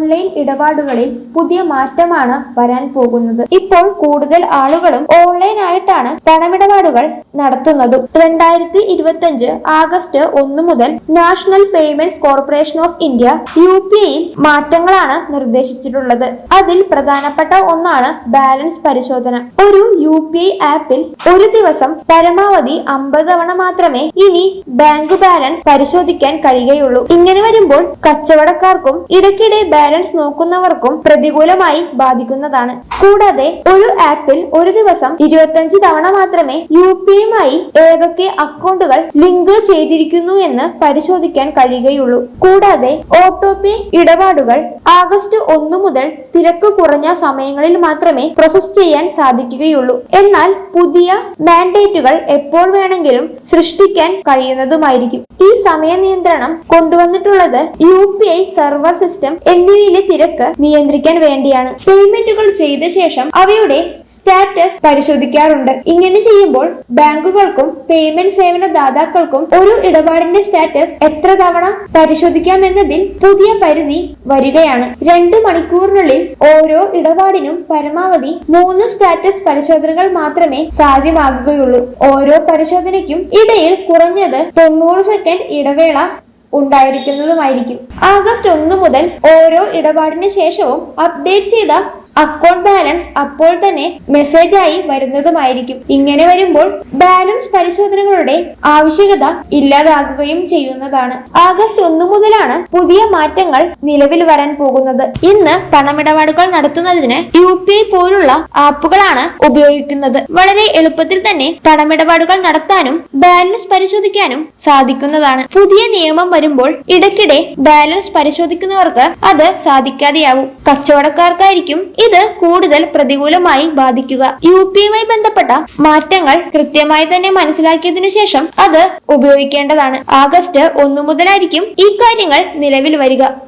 Online ഇടപാടുകളിൽ പുതിയ മാറ്റമാണ് വരാൻ പോകുന്നത്. ഇപ്പോൾ കൂടുതൽ ആളുകളും ഓൺലൈൻ ആയിട്ടാണ് പണമിടപാടുകൾ നടത്തുന്നതും. രണ്ടായിരത്തി ഇരുപത്തി അഞ്ച് ആഗസ്റ്റ് ഒന്ന് മുതൽ national payments corporation of India U P ഐയിൽ മാറ്റങ്ങളാണ് നിർദ്ദേശിച്ചിട്ടുള്ളത്. അതിൽ പ്രധാനപ്പെട്ട ഒന്നാണ് ബാലൻസ് പരിശോധന. ഒരു യു പി ഐ ആപ്പിൽ ഒരു ദിവസം പരമാവധി അമ്പത് തവണ മാത്രമേ ഇനി ബാങ്ക് ബാലൻസ് പരിശോധിക്കാൻ കഴിയുകയുള്ളൂ. ഇങ്ങനെ വരുമ്പോൾ കച്ചവടക്കാർക്കും ഇടയ്ക്കിടെ ബാലൻസ് നോക്കുന്നവർക്കും പ്രതികൂലമായി ബാധിക്കുന്നതാണ്. കൂടാതെ ഒരു ആപ്പിൽ ഒരു ദിവസം ഇരുപത്തഞ്ച് തവണ മാത്രമേ യു പി ഐ ഏതൊക്കെ അക്കൗണ്ടുകൾ ലിങ്ക് ചെയ്തിരിക്കുന്നു എന്ന് പരിശോധിക്കാൻ കഴിയുകയുള്ളൂ. കൂടാതെ ഓട്ടോ പേ ഇടപാടുകൾ ആഗസ്റ്റ് ഒന്ന് മുതൽ തിരക്ക് കുറഞ്ഞ സമയങ്ങളിൽ മാത്രമേ പ്രോസസ് ചെയ്യാൻ സാധിക്കുകയുള്ളൂ. എന്നാൽ പുതിയ മാൻഡേറ്റുകൾ എപ്പോൾ വേണമെങ്കിലും സൃഷ്ടിക്കാൻ കഴിയുന്നതുമായിരിക്കും. ഈ സമയ നിയന്ത്രണം കൊണ്ടുവന്നിട്ടുള്ളത് യു സെർവർ സിസ്റ്റം എന്നിവയിലെ തിരക്ക് നിയന്ത്രിക്കാൻ വേണ്ടിയാണ്. പേയ്മെന്റുകൾ ചെയ്ത ശേഷം അവയുടെ സ്റ്റാറ്റസ് പരിശോധിക്കാറുണ്ട്. ഇങ്ങനെ ചെയ്യുമ്പോൾ ബാങ്കുകൾക്കും പേയ്മെന്റ് സേവന ദാതാക്കൾക്കും ഒരു ഇടപാടിന്റെ സ്റ്റാറ്റസ് എത്ര തവണ പരിശോധിക്കാമെന്നതിൽ പുതിയ പരിധി വരികയാണ്. രണ്ടു മണിക്കൂറിനുള്ളിൽ ഓരോ ഇടപാടിനും പരമാവധി മൂന്ന് സ്റ്റാറ്റസ് പരിശോധനകൾ മാത്രമേ സാധ്യമാകുകയുള്ളൂ. ഓരോ പരിശോധനയ്ക്കും ഇടയിൽ കുറഞ്ഞത് തൊണ്ണൂറ് സെക്കൻഡ് ഇടവേള ഉണ്ടായിരിക്കുന്നതുമായിരിക്കും. ആഗസ്റ്റ് ഒന്ന് മുതൽ ഓരോ ഇടപാടിന് ശേഷവും അപ്ഡേറ്റ് ചെയ്ത അക്കൗണ്ട് ബാലൻസ് അപ്പോൾ തന്നെ മെസ്സേജ് ആയി വരുന്നതുമായിരിക്കും. ഇങ്ങനെ വരുമ്പോൾ ബാലൻസ് പരിശോധനകളുടെ ആവശ്യകത ഇല്ലാതാകുകയും ചെയ്യുന്നതാണ്. ആഗസ്റ്റ് ഒന്നു മുതലാണ് പുതിയ മാറ്റങ്ങൾ നിലവിൽ വരാൻ പോകുന്നത്. ഇന്ന് പണമിടപാടുകൾ നടത്തുന്നതിന് യു പി ഐ പോലുള്ള ആപ്പുകളാണ് ഉപയോഗിക്കുന്നത്. വളരെ എളുപ്പത്തിൽ തന്നെ പണമിടപാടുകൾ നടത്താനും ബാലൻസ് പരിശോധിക്കാനും സാധിക്കുന്നതാണ്. പുതിയ നിയമം വരുമ്പോൾ ഇടയ്ക്കിടെ ബാലൻസ് പരിശോധിക്കുന്നവർക്ക് അത് സാധിക്കാതെയാവും. കച്ചവടക്കാർക്കായിരിക്കും ഇത് കൂടുതൽ പ്രതികൂലമായി ബാധിക്കുക. യു ബന്ധപ്പെട്ട മാറ്റങ്ങൾ കൃത്യമായി തന്നെ മനസ്സിലാക്കിയതിനു ശേഷം അത് ഉപയോഗിക്കേണ്ടതാണ്. ആഗസ്റ്റ് ഒന്നു മുതലായിരിക്കും ഈ കാര്യങ്ങൾ നിലവിൽ വരിക.